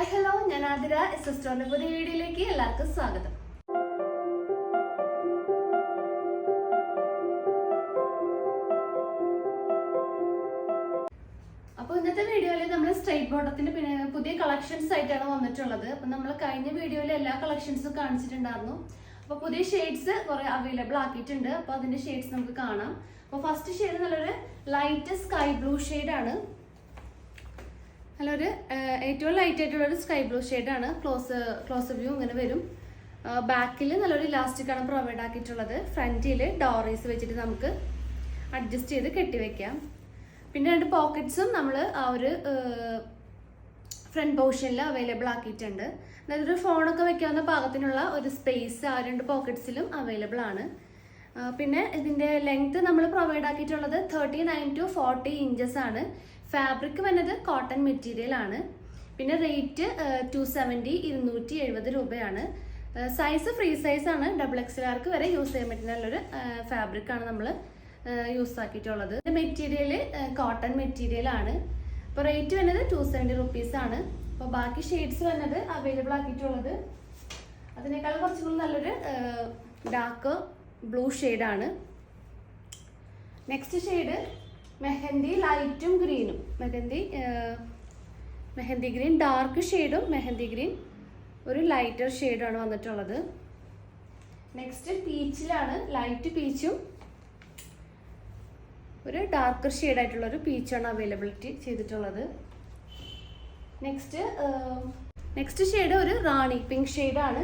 Hi hello ഞാൻ Athira. S S ടോന്റെ പുതിയ വീഡിയോയിലേക്ക് എല്ലാവർക്കും സ്വാഗതം. അപ്പോൾ ഇന്നത്തെ വീഡിയോയിൽ നമ്മൾ സ്ട്രൈറ്റ് ബോട്ടത്തിന്റെ പിന്നെ പുതിയ കളക്ഷൻസ് ആയിട്ടാണ് വന്നിട്ടുള്ളത്. അപ്പൊ നമ്മൾ കഴിഞ്ഞ വീഡിയോയിൽ എല്ലാ കളക്ഷൻസും കാണിച്ചിട്ടുണ്ടായിരുന്നു. അപ്പോൾ പുതിയ ഷെയ്ഡ്സ് കുറെ അവൈലബിൾ ആക്കിയിട്ടുണ്ട്. അപ്പോൾ അതിന്റെ ഷെയ്ഡ്സ് നമുക്ക് കാണാം. അപ്പോൾ ഫസ്റ്റ് ഷെയ്ഡ് നല്ലൊരു ലൈറ്റ് സ്കൈ ബ്ലൂ ആണ്. നല്ലൊരു ഏറ്റവും ലൈറ്റ് ആയിട്ടുള്ള ഒരു സ്കൈ ബ്ലൂ ആണ്. ക്ലോസ് ക്ലോസ് വ്യൂ ഇങ്ങനെ വരും. ബാക്കിൽ നല്ലൊരു ഇലാസ്റ്റിക് ആണ് പ്രൊവൈഡ് ആക്കിയിട്ടുള്ളത്. ഫ്രണ്ടിൽ ഡോറീസ് വെച്ചിട്ട് നമുക്ക് അഡ്ജസ്റ്റ് ചെയ്ത് കെട്ടിവെക്കാം പിന്നെ രണ്ട് പോക്കറ്റ്സും നമ്മൾ ആ ഒരു ഫ്രണ്ട് പോർഷനിൽ അവൈലബിൾ ആക്കിയിട്ടുണ്ട്. അതായത് ഒരു ഫോണൊക്കെ വെക്കാവുന്ന പാകത്തിനുള്ള ഒരു സ്പേസ് ആ രണ്ട് പോക്കറ്റ്സിലും അവൈലബിൾ ആണ്. പിന്നെ ഇതിന്റെ ലെങ്ത് നമ്മൾ provide ആക്കിയിട്ടുള്ളത് thirty nine to forty inches ആണ്. ഫാബ്രിക് വന്നത് കോട്ടൺ മെറ്റീരിയൽ ആണ്. പിന്നെ റേറ്റ് ടു സെവന്റി ഇരുന്നൂറ്റി എഴുപത് രൂപയാണ്. സൈസ് ഫ്രീ സൈസ് ആണ്. ഡബിൾ എക്സ് ആർക്ക് വരെ യൂസ് ചെയ്യാൻ പറ്റുന്ന നല്ലൊരു ഫാബ്രിക് ആണ് നമ്മൾ യൂസ് ആക്കിയിട്ടുള്ളത്. മെറ്റീരിയൽ കോട്ടൺ മെറ്റീരിയൽ ആണ്. അപ്പോൾ റേറ്റ് വന്നത് ടു സെവന്റി റുപ്പീസ് ആണ്. അപ്പോൾ ബാക്കി ഷെയ്ഡ്സ് വന്നത് അവൈലബിൾ ആക്കിയിട്ടുള്ളത്. അതിനേക്കാൾ കുറച്ചും കൂടി നല്ലൊരു ഡാർക്ക് ബ്ലൂ ആണ്. നെക്സ്റ്റ് ഷെയ്ഡ് മെഹന്തി ലൈറ്റും ഗ്രീനും മെഹന്തി മെഹന്തി ഗ്രീൻ ഡാർക്ക് ഷെയ്ഡും മെഹന്തി ഗ്രീൻ ഒരു ലൈറ്റർ ഷെയ്ഡാണ് വന്നിട്ടുള്ളത്. നെക്സ്റ്റ് പീച്ചിലാണ് ലൈറ്റ് പീച്ചും ഒരു ഡാർക്കർ ആയിട്ടുള്ള ഒരു പീച്ചാണ് അവൈലബിലിറ്റി ചെയ്തിട്ടുള്ളത്. നെക്സ്റ്റ് നെക്സ്റ്റ് ഷെയ്ഡ് ഒരു റാണി പിങ്ക് ഷെയ്ഡാണ്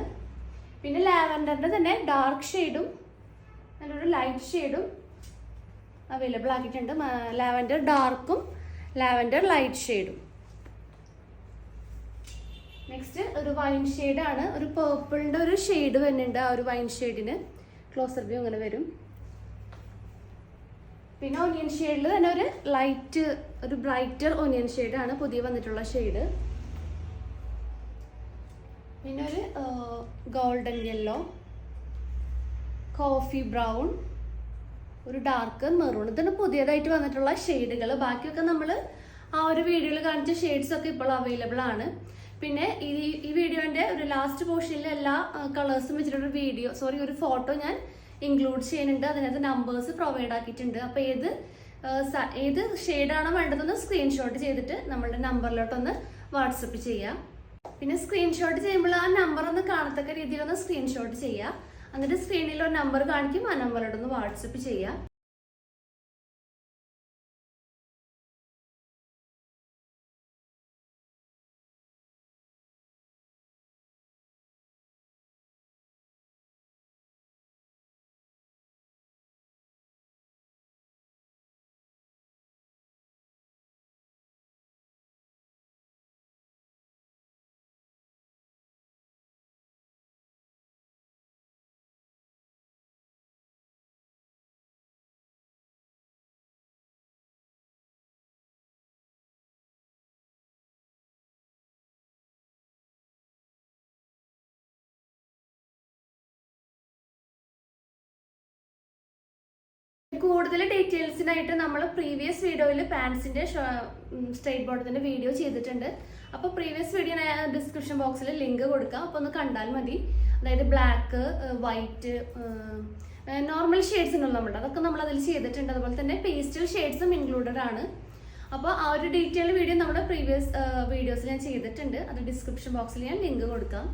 പിന്നെ ലാവൻഡറിന്റെ തന്നെ ഡാർക്ക് ഷെയ്ഡും നല്ലൊരു ലൈറ്റ് ഷെയ്ഡും അവൈലബിൾ ആക്കിയിട്ടുണ്ട്. ലാവൻഡർ ഡാർക്കും ലാവൻഡർ ലൈറ്റ് ഷെയ്ഡും നെക്സ്റ്റ് ഒരു വൈൻ ഷെയ്ഡാണ് ഒരു പേർപ്പിളിന്റെ ഒരു ഷെയ്ഡ് വരുന്നുണ്ട് ആ ഒരു വൈൻ ഷെയ്ഡിന് ക്ലോസർ വ്യൂ അങ്ങനെ വരും. പിന്നെ ഒനിയൻ ഷെയ്ഡിൽ തന്നെ ഒരു ലൈറ്റ് ഒരു ബ്രൈറ്റർ ഒനിയൻ ഷെയ്ഡാണ് പുതിയ വന്നിട്ടുള്ള ഷെയ്ഡ് പിന്നെ ഒരു ഗോൾഡൻ യെല്ലോ കോഫി ബ്രൗൺ ഒരു ഡാർക്ക് മെറൂൺ. ഇതാണ് പുതിയതായിട്ട് വന്നിട്ടുള്ള ഷെയ്ഡുകൾ ബാക്കിയൊക്കെ നമ്മൾ ആ ഒരു വീഡിയോയിൽ കാണിച്ച ഷെയ്ഡ്സ് ഒക്കെ ഇപ്പോൾ അവൈലബിൾ ആണ്. പിന്നെ ഈ ഈ വീഡിയോന്റെ ഒരു ലാസ്റ്റ് പോർഷനിൽ എല്ലാ കളേഴ്സും വെച്ചിട്ടൊരു വീഡിയോ സോറി ഒരു ഫോട്ടോ ഞാൻ ഇൻക്ലൂഡ് ചെയ്യുന്നുണ്ട്. അതിനകത്ത് നമ്പേഴ്സ് പ്രൊവൈഡ് ആക്കിയിട്ടുണ്ട്. അപ്പോൾ ഏത് ഏത് ഷെയ്ഡാണോ വേണ്ടതെന്ന് സ്ക്രീൻഷോട്ട് ചെയ്തിട്ട് നമ്മളുടെ നമ്പറിലോട്ടൊന്ന് വാട്സപ്പ് ചെയ്യാം. പിന്നെ സ്ക്രീൻഷോട്ട് ചെയ്യുമ്പോൾ ആ നമ്പർ ഒന്ന് കാണത്തക്ക രീതിയിലൊന്ന് സ്ക്രീൻഷോട്ട് ചെയ്യുക എന്നിട്ട് സ്ക്രീനിൽ ഒരു നമ്പർ കാണിക്കും ആ നമ്പറിലോട്ടൊന്ന് വാട്സപ്പ് ചെയ്യുക കൂടുതൽ ഡീറ്റെയിൽസിനായിട്ട് നമ്മൾ പ്രീവിയസ് വീഡിയോയിൽ പാൻസിന്റെ സ്ട്രേറ്റ് ബോർഡത്തിന്റെ വീഡിയോ ചെയ്തിട്ടുണ്ട്. അപ്പോൾ പ്രീവിയസ് വീഡിയോ ഡിസ്ക്രിപ്ഷൻ ബോക്സിൽ ലിങ്ക് കൊടുക്കാം. അപ്പോൾ ഒന്ന് കണ്ടാൽ മതി. അതായത് ബ്ലാക്ക് വൈറ്റ് നോർമൽ ഷെയ്ഡ്സ് നമ്മുടെ അതൊക്കെ നമ്മൾ അതിൽ ചെയ്തിട്ടുണ്ട്. അതുപോലെ തന്നെ പേസ്റ്റൽ ഷെയ്ഡ്സും ഇൻക്ലൂഡഡ് ആണ്. അപ്പോൾ ആ ഒരു ഡീറ്റെയിൽ വീഡിയോ നമ്മുടെ പ്രീവിയസ് വീഡിയോസിൽ ഞാൻ ചെയ്തിട്ടുണ്ട്. അത് ഡിസ്ക്രിപ്ഷൻ ബോക്സിൽ ഞാൻ ലിങ്ക് കൊടുക്കാം.